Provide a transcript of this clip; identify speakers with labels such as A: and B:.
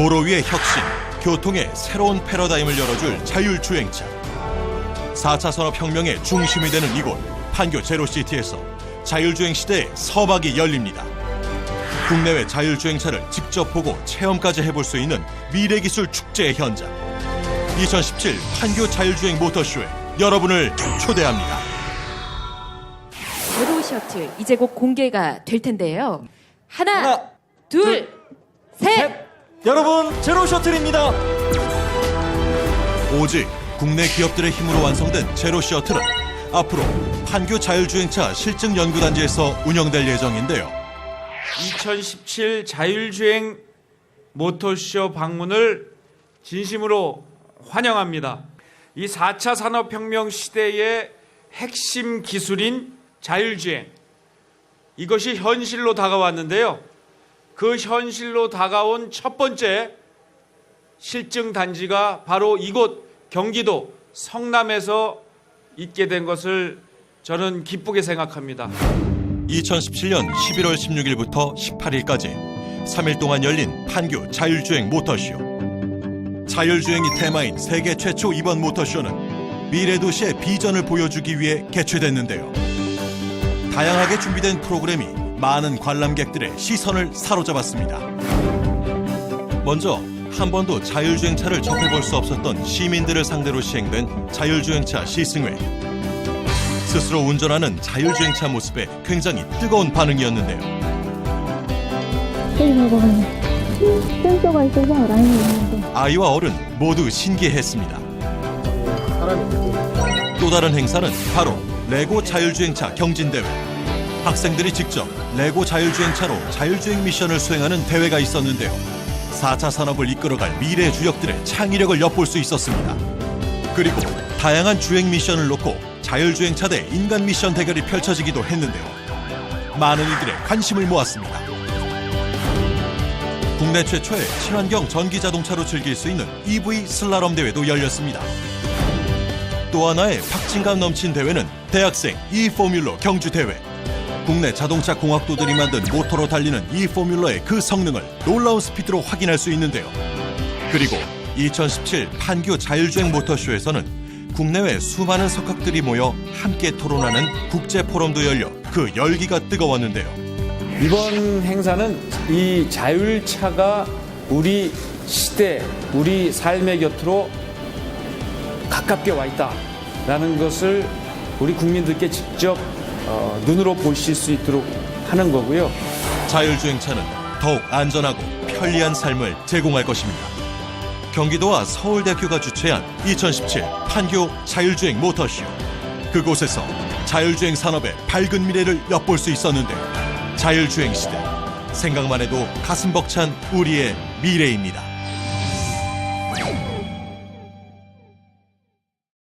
A: 도로 위의 혁신, 교통의 새로운 패러다임을 열어줄 자율주행차. 4차 산업혁명의 중심이 되는 이곳 판교 제로시티에서 자율주행 시대의 서막이 열립니다. 국내외 자율주행차를 직접 보고 체험까지 해볼 수 있는 미래기술 축제의 현장. 2017 판교 자율주행 모터쇼에 여러분을 초대합니다.
B: 제로 셔틀 이제 곧 공개가 될 텐데요. 하나,
C: 하나,
B: 둘, 셋.
C: 여러분 제로 셔틀입니다.
A: 오직 국내 기업들의 힘으로 완성된 제로 셔틀은 앞으로 판교 자율주행차 실증 연구단지에서 운영될 예정인데요.
D: 2017 자율주행 모터쇼 방문을 진심으로 환영합니다. 이 4차 산업혁명 시대의 핵심 기술인 자율주행. 이것이 현실로 다가왔는데요. 그 현실로 다가온 첫 번째 실증 단지가 바로 이곳 경기도 성남에서 있게 된 것을 저는 기쁘게 생각합니다.
A: 2017년 11월 16일부터 18일까지 3일 동안 열린 판교 자율주행 모터쇼. 자율주행이 테마인 세계 최초 이번 모터쇼는 미래 도시의 비전을 보여주기 위해 개최됐는데요. 다양하게 준비된 프로그램이 많은 관람객들의 시선을 사로잡았습니다. 먼저 한 번도 자율주행차를 접해볼 수 없었던 시민들을 상대로 시행된 자율주행차 시승회. 스스로 운전하는 자율주행차 모습에 굉장히 뜨거운 반응이었는데요.
E: 저기 봐봐. 센서가 있어서 라인이 있는데.
A: 아이와 어른 모두 신기했습니다. 또 다른 행사는 바로 레고 자율주행차 경진대회. 학생들이 직접 레고 자율주행차로 자율주행 미션을 수행하는 대회가 있었는데요. 4차 산업을 이끌어갈 미래 주역들의 창의력을 엿볼 수 있었습니다. 그리고 다양한 주행 미션을 놓고 자율주행차 대 인간 미션 대결이 펼쳐지기도 했는데요. 많은 이들의 관심을 모았습니다. 국내 최초의 친환경 전기 자동차로 즐길 수 있는 EV 슬라럼 대회도 열렸습니다. 또 하나의 박진감 넘친 대회는 대학생 E 포뮬러 경주 대회. 국내 자동차 공학도들이 만든 모터로 달리는 E 포뮬러의 그 성능을 놀라운 스피드로 확인할 수 있는데요. 그리고 2017 판교 자율주행 모터쇼에서는 국내외 수많은 석학들이 모여 함께 토론하는 국제 포럼도 열려 그 열기가 뜨거웠는데요.
F: 이번 행사는 이 자율차가 우리 시대, 우리 삶의 곁으로 가깝게 와 있다라는 것을 우리 국민들께 직접 어, 눈으로 보실 수 있도록 하는 거고요.
A: 자율주행차는 더욱 안전하고 편리한 삶을 제공할 것입니다. 경기도와 서울대학교가 주최한 2017 판교 자율주행 모터쇼. 그곳에서 자율주행 산업의 밝은 미래를 엿볼 수 있었는데 자율주행 시대 생각만 해도 가슴 벅찬 우리의 미래입니다.